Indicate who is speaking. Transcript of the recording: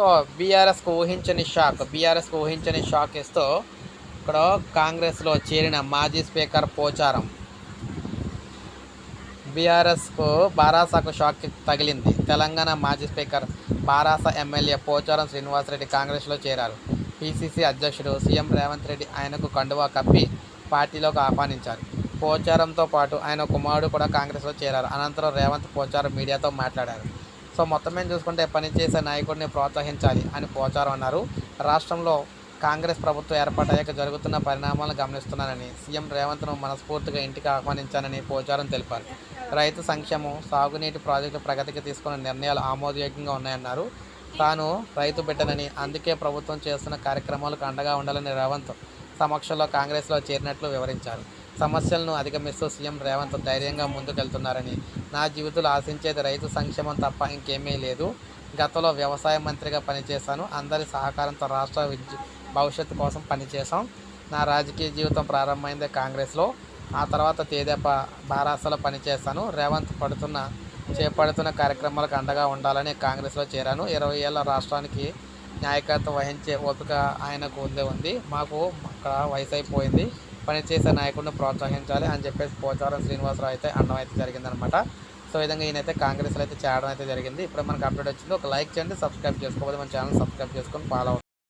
Speaker 1: So బీఆర్ఎస్కు ఊహించని shock బీఆర్ఎస్కు ఊహించని షాక్ ఇస్తూ ఇక్కడ కాంగ్రెస్లో చేరిన మాజీ స్పీకర్ పోచారం. బీఆర్ఎస్కు బారాసాకు షాక్ తగిలింది. తెలంగాణ మాజీ స్పీకర్ బారాస ఎమ్మెల్యే పోచారం శ్రీనివాసరెడ్డి కాంగ్రెస్లో చేరారు. పిసిసి అధ్యక్షుడు సీఎం రేవంత్ రెడ్డి ఆయనకు కండువా కప్పి పార్టీలోకి ఆహ్వానించారు. పోచారంతో పాటు ఆయన కుమారుడు కూడా కాంగ్రెస్లో చేరారు. అనంతరం రేవంత్ పోచారం మీడియాతో మాట్లాడారు. సో మొత్తం మీద చూసుకుంటే పనిచేసే నాయకుడిని ప్రోత్సహించాలి అని పోచారం అన్నారు. రాష్ట్రంలో కాంగ్రెస్ ప్రభుత్వం ఏర్పాటయ్యాక జరుగుతున్న పరిణామాలను గమనిస్తున్నానని సీఎం రేవంత్ను మనస్ఫూర్తిగా ఇంటికి ఆహ్వానించానని పోచారం తెలిపారు. రైతు సంక్షేమం సాగునీటి ప్రాజెక్టు ప్రగతికి తీసుకున్న నిర్ణయాలు ఆమోదయోగ్యంగా ఉన్నాయన్నారు. తాను రైతు బిడ్డనని అందుకే ప్రభుత్వం చేస్తున్న కార్యక్రమాలకు అండగా ఉండాలని రేవంత్ సమక్షంలో కాంగ్రెస్లో చేరినట్లు వివరించారు. సమస్యలను అధిగమిస్తూ సీఎం రేవంత్ ధైర్యంగా ముందుకెళ్తున్నారని నా జీవితంలో ఆశించేది రైతు సంక్షేమం తప్ప ఇంకేమీ లేదు. గతంలో వ్యవసాయ మంత్రిగా పనిచేశాను. అందరి సహకారంతో రాష్ట్ర విద్య భవిష్యత్తు కోసం పనిచేశాం. నా రాజకీయ జీవితం ప్రారంభమైంది కాంగ్రెస్లో. ఆ తర్వాత తేదేపా బారాసలో పనిచేశాను. రేవంత్ పడుతున్న చేపడుతున్న కార్యక్రమాలకు అండగా ఉండాలని కాంగ్రెస్లో చేరాను. ఇరవై ఏళ్ళ రాష్ట్రానికి నాయకత్వం వహించే ఓపిక ఆయనకు ఉందే ఉంది. మాకు అక్కడ వయసు అయిపోయింది. పనిచేసే నాయకుడిని ప్రోత్సహించాలి అని చెప్పేసి పోచారం శ్రీనివాసరావు అయితే అన్నం అయితే జరిగిందనమాట సో విధంగా ఈయనైతే కాంగ్రెస్లో అయితే చేరడం అయితే జరిగింది. ఇప్పుడు మనకు అప్డేట్ వచ్చింది. ఒక లైక్ చేయండి సబ్స్క్రైబ్ చేసుకోవాలి మన ఛానల్ సబ్స్క్రైబ్ చేసుకొని ఫాలో